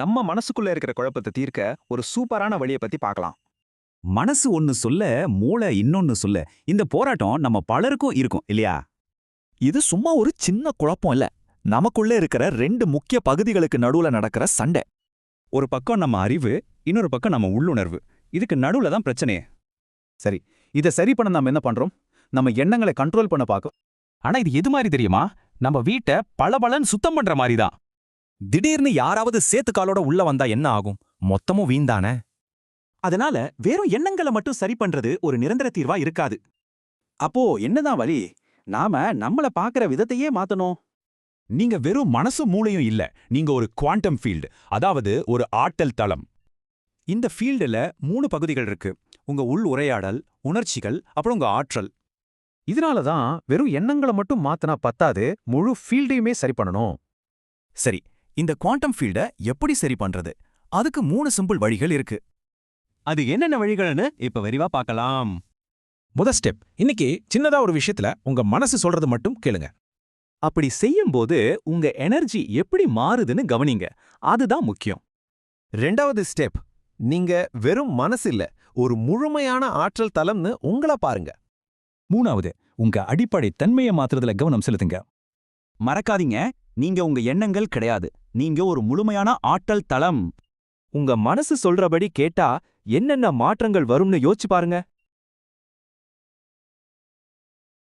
நம்ம மனசுக்குள்ள இருக்கிற குழப்பத்தை தீர்க்க ஒரு சூப்பரான வழியை பத்தி பார்க்கலாம். மனசு ஒன்னு சொல்ல மூளை இன்னொன்னு சொல்ல இந்த போராட்டம் நம்ம பலருக்கும் இருக்கும் இல்லையா? இது சும்மா ஒரு சின்ன குழப்பம் இல்ல. நமக்குள்ள இருக்கிற ரெண்டு முக்கிய பகுதிகளுக்கு நடுவுல நடக்கிற சண்டை. ஒரு பக்கம் நம்ம அறிவு இன்னொரு பக்கம் நம்ம உள்ளுணர்வு. இதுக்கு நடுவுல தான் பிரச்சனையே. சரி இதை சரி பண்ண நம்ம என்ன பண்றோம்? நம்ம எண்ணங்களை கண்ட்ரோல் பண்ண பார்க்கும் ஆனா இது எது மாதிரி தெரியுமா? நம்ம வீட்டை பளபளன்னு சுத்தம் பண்ற மாதிரி தான். திடீர்னு யாராவது சேத்து காலோட உள்ள வந்தா என்ன ஆகும்? மொத்தமும் வீண்தானே? அதனால வெறும் எண்ணங்களை மட்டும் சரி பண்றது ஒரு நிரந்தர தீர்வா இருக்காது. அப்போ என்னதான் வழி? நாம நம்மள பாக்குற விதத்தையே மாத்தணும். நீங்க வெறும் மனசும் மூளையும் இல்ல. நீங்க ஒரு குவாண்டம் ஃபீல்டு அதாவது ஒரு ஆற்றல் தளம். இந்த ஃபீல்டுல மூணு பகுதிகள் இருக்கு. உங்க உள் உரையாடல் உணர்ச்சிகள் அப்புறம் உங்க ஆற்றல். இதனால தான் வெறும் எண்ணங்களை மட்டும் மாத்தினா பத்தாது முழு ஃபீல்டையுமே சரி பண்ணணும். சரி இந்த குவாண்டம் ஃபீல்ட எப்படி சரி பண்றது? அதுக்கு மூணு சிம்பிள் வழிகள் இருக்கு. அது என்னென்ன வழிகள்னு இப்ப விரிவா பார்க்கலாம். முத ஸ்டெப் இன்னைக்கு சின்னதா ஒரு விஷயத்துல உங்க மனசு சொல்றது மட்டும் கேளுங்க. அப்படி செய்யும்போது உங்க எனர்ஜி எப்படி மாறுதுன்னு கவனிங்க. அதுதான் முக்கியம். ரெண்டாவது ஸ்டெப் நீங்க வெறும் மனசு இல்ல ஒரு முழுமையான ஆற்றல் தலம்னு உங்கள பாருங்க. மூணாவது உங்க அடிப்படை தன்மையை மாத்துறதுல கவனம் செலுத்துங்க. மறக்காதீங்க நீங்க உங்க எண்ணங்கள் கிடையாது. நீங்க ஒரு முழுமையான ஆற்றல் தளம். உங்க மனசு சொல்றபடி கேட்டா என்னென்ன மாற்றங்கள் வரும்னு யோசிச்சு பாருங்க.